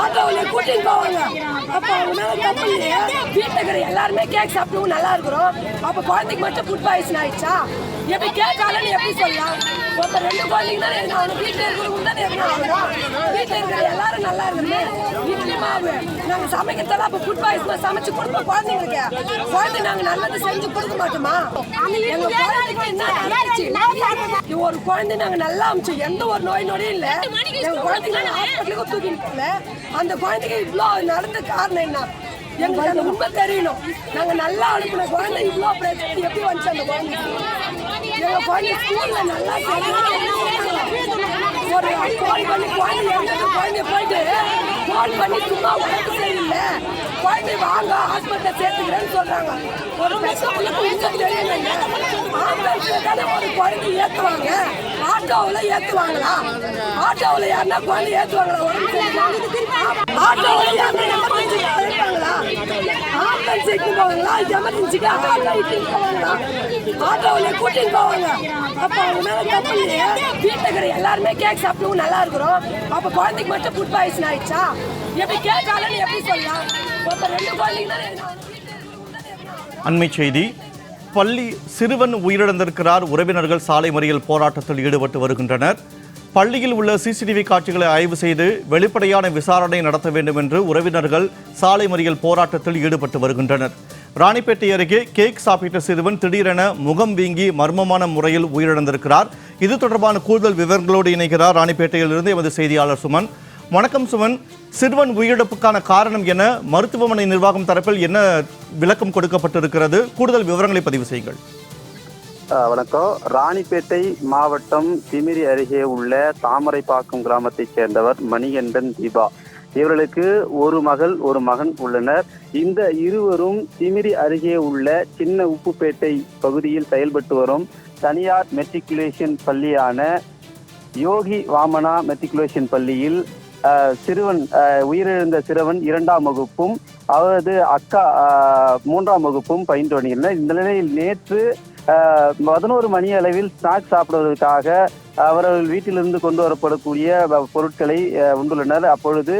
ஆட்டோவில் கூட்டின்னு போவாங்க. அப்போ அவங்க மேலே தப்பு இல்லையா? வீட்டில் இருக்கிற எல்லாருமே கேக் சாப்பிடவும் நல்லா இருக்கிறோம். அப்போ குழந்தைக்கு மட்டும் ஃபுட் பாய்சன் ஆயிடுச்சா? எப்படி ஆகலன்னு எப்படி சொல்லலாம்? ஒருத்தர் ரெண்டு குழந்தைங்க தானே அவனுக்கு வீட்டில் இருக்கிறவங்க தானே ஆகணும்? வீட்டில் இருக்கிற எல்லாரும் நல்லா இருக்குது இட்லி மாவு நாங்கள் சமைக்கிறதெல்லாம் அப்போ ஃபுட் பாய்சன் சமைச்சு கொடுப்போம் குழந்தைங்களுக்கு. குழந்தை நாங்கள் நல்லது செஞ்சு கொடுக்க மாட்டோமா? எங்க குழந்தைக்கு என்ன நடந்துச்சு? ஒரு குழந்தை நாங்க நல்லா அமிச்சோம் எந்த ஒரு நோய் நொடியும் இல்ல. எங்க குழந்தைங்க ஹாஸ்பிட்டலுக்கு தூக்கிட்டு போகல. அந்த குழந்தைக்கு இவ்வளோ நடந்த காரணம் என்ன? எங்களுக்கு அந்த உண்மை தெரியணும். நாங்க நல்லா அனுப்பின குழந்தை இவ்வளோ பிரச்சனை எப்படி வந்துச்சு அந்த குழந்தை? எங்க குழந்தை ஸ்கூல்ல நல்லா சரியான ஒரு குழந்தை குழந்தை போயிட்டு ஃபோன் பண்ணி சும்மா உடம்பு சரியில்லை. குழந்தை வாங்க ஹாஸ்பிட்டல் சேர்த்துக்கிறேன்னு சொல்றாங்க. ஒரு பெற்றவங்களுக்கு உங்க தெரியலைங்க. ஆம்புலன்ஸ்ல தானே ஒரு குழந்தை ஏற்றுவாங்க ஆட்டோவில் ஏற்றுவாங்களா ஆட்டோவில் யாருன்னா குழந்தை ஏற்றுவாங்களா உடம்பு சரியில்லை ஆட்டோவில் யாருன்னா எமர்ஜென்சிக்கு அழைப்பாங்களா ஆம்புலன்ஸுக்கு போவாங்களா? எமர்ஜென்சிக்கு ஆட்டோ இட்டுன்னு போவாங்களா? ஆட்டோவில் கூட்டிட்டு போவாங்க. அப்போ அவங்க மேலே தப்பு இல்லையா? வீட்டில் இருக்கிற எல்லாருமே கேக் சாப்பிடவும் நல்லா இருக்கிறோம். அப்போ குழந்தைக்கு மட்டும் ஃபுட் பாய்சன் ஆயிடுச்சா? எப்படி கேக் எப்படி சொல்லலாம் ஒருத்தர் ரெண்டு குழந்தைங்க அண்மை செய்தி பள்ளி சிறுவன் உயிரிழந்திருக்கிறார். உறவினர்கள் சாலை மறியல் போராட்டத்தில் ஈடுபட்டு வருகின்றனர். பள்ளியில் உள்ள சிசிடிவி காட்சிகளை ஆய்வு செய்து வெளிப்படையான விசாரணை நடத்த வேண்டும் என்று உறவினர்கள் சாலை மறியல் போராட்டத்தில் ஈடுபட்டு வருகின்றனர். ராணிப்பேட்டை அருகே கேக் சாப்பிட்ட சிறுவன் திடீரென முகம் வீங்கி மர்மமான முறையில் உயிரிழந்திருக்கிறார். இது தொடர்பான கூடுதல் விவரங்களோடு இணைகிறார் ராணிப்பேட்டையிலிருந்து எமது செய்தியாளர் சுமன். வணக்கம் சுமன். சிறுவன் உயிரிழப்புக்கான காரணம் என மருத்துவமனை நிர்வாகம் தரப்பில் என்ன விளக்கம் கொடுக்கப்பட்டிருக்கிறது? கூடுதல் விவரங்களை பதிவு செய்யுங்கள். வணக்கம். ராணிப்பேட்டை மாவட்டம் திமிரி அருகே உள்ள தாமரைப்பாக்கம் கிராமத்தைச் சேர்ந்தவர் மணிகண்டன் தீபா. இவர்களுக்கு ஒரு மகள் ஒரு மகன் உள்ளனர். இந்த இருவரும் திமிரி அருகே உள்ள சின்ன உப்புப்பேட்டை பகுதியில் செயல்பட்டு வரும் தனியார் மெட்ரிகுலேஷன் பள்ளியான யோகி வாமனா மெட்ரிகுலேஷன் பள்ளியில் சிறுவன் உயிரிழந்த சிறுவன் இரண்டாம் வகுப்பும் அவரது அக்கா மூன்றாம் வகுப்பும் பயின்று வருகின்றனர் இந்த நிலையில் நேற்று பதினோரு மணி அளவில் ஸ்நாக்ஸ் சாப்பிடுவதற்காக அவர்கள் வீட்டிலிருந்து கொண்டு வரப்படக்கூடிய வ- பொருட்களை உண்டுள்ளனர் அப்பொழுது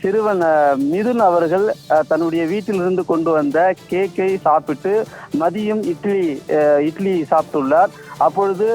சிறுவன் மிதுன் அவர்கள் தன்னுடைய வீட்டிலிருந்து கொண்டு வந்த கேக்கை சாப்பிட்டு மதியம் இட்லி இட்லி சாப்பிட்டுள்ளார். அப்பொழுது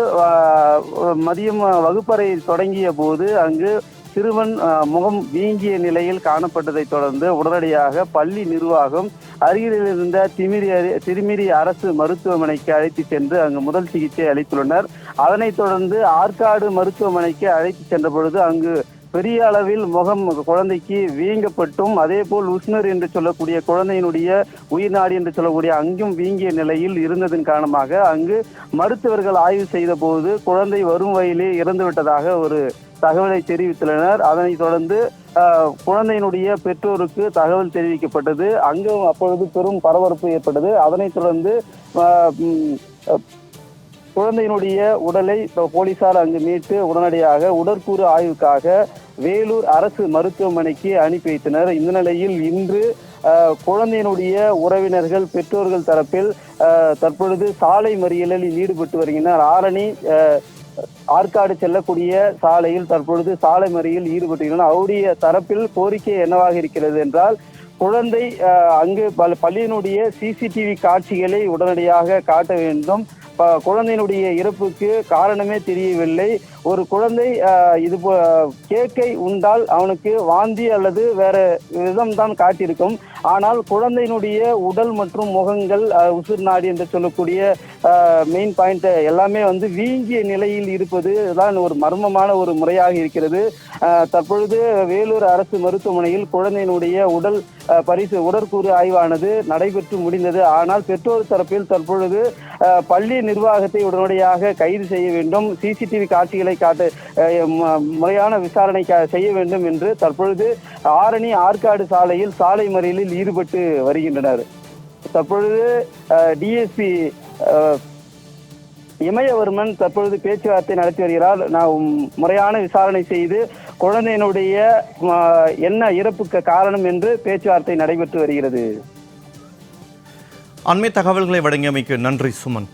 மதியம் வகுப்பறை தொடங்கிய போது அங்கு சிறுவன் முகம் வீங்கிய நிலையில் காணப்பட்டதைத் தொடர்ந்து உடனடியாக பள்ளி நிர்வாகம் அருகில் இருந்த திமிரி அரு- திருமிரி அரசு மருத்துவமனைக்கு அழைத்து சென்று அங்கு முதல் சிகிச்சை அளித்துள்ளனர். அதனைத் தொடர்ந்து ஆற்காடு மருத்துவமனைக்கு அழைத்து சென்ற பொழுது அங்கு பெரிய அளவில் முகம் குழந்தைக்கு வீங்கப்பட்டும் அதே போல் உஷ்ணர் என்று சொல்லக்கூடிய குழந்தையினுடைய உயிர் நாடி என்று சொல்லக்கூடிய அங்கும் வீங்கிய நிலையில் இருந்ததன் காரணமாக அங்கு மருத்துவர்கள் ஆய்வு செய்த போது குழந்தை வரும் வயலே இறந்து விட்டதாக ஒரு தகவலை தெரிவித்துள்ளனர். அதனைத் தொடர்ந்து குழந்தையினுடைய பெற்றோருக்கு தகவல் தெரிவிக்கப்பட்டது. அங்கும் அப்பொழுது பெரும் பரபரப்பு ஏற்பட்டது. அதனைத் தொடர்ந்து குழந்தையினுடைய உடலை போலீசார் அங்கு மீட்டு உடனடியாக உடற்கூறு ஆய்வுக்காக வேலூர் அரசு மருத்துவமனைக்கு அனுப்பி வைத்தனர். இந்த நிலையில் இன்று குழந்தையினுடைய உறவினர்கள் பெற்றோர்கள் தரப்பில் தற்பொழுது சாலை மறியலில் ஈடுபட்டு வருகின்றனர். ஆரணி ஆற்காடு செல்லக்கூடிய சாலையில் தற்பொழுது சாலை மறியலில் ஈடுபட்டுள்ளனர். அவருடைய தரப்பில் கோரிக்கை என்னவாக இருக்கிறது என்றால் குழந்தை அங்கு பல- பள்ளியினுடைய சிசிடிவி காட்சிகளை உடனடியாக காட்ட வேண்டும். ப- குழந்தையினுடைய இறப்புக்கு காரணமே தெரியவில்லை. ஒரு குழந்தை இது கேக்கை உண்டால் அவனுக்கு வாந்தி அல்லது வேற விதம் தான் காட்டியிருக்கும். ஆனால் குழந்தையினுடைய உடல் மற்றும் முகங்கள் உசுர் உசிர் நாடி என்று சொல்லக்கூடிய மெயின் பாயிண்ட் எல்லாமே வந்து வீங்கிய நிலையில் இருப்பது தான் ஒரு மர்மமான ஒரு முறையாக இருக்கிறது. தற்பொழுது வேலூர் அரசு மருத்துவமனையில் குழந்தையினுடைய உடல் பரிசு உடற்கூறு ஆய்வானது நடைபெற்று முடிந்தது. ஆனால் பெற்றோர் தரப்பில் தற்பொழுது பள்ளி நிர்வாகத்தை உடனடியாக கைது செய்ய வேண்டும். சிசிடிவி காட்சிகளை விசாரணை காட்டு முறையான விசாரணை செய்ய வேண்டும் என்று தற்பொழுது ஆரணி ஆற்காடு சாலையில் சாலை மறியலில் ஈடுபட்டு வருகின்றனர். தற்பொழுது டிஎஸ்பி இமயவர்மன் தற்பொழுது பேச்சுவார்த்தை நடத்தி வருகிறார். நான் முறையான விசாரணை செய்து குழந்தையினுடைய என்ன இறப்புக்கு காரணம் என்று பேச்சுவார்த்தை நடைபெற்று வருகிறது. அண்மை தகவல்களை வழங்கியமைக்கு நன்றி சுமன்.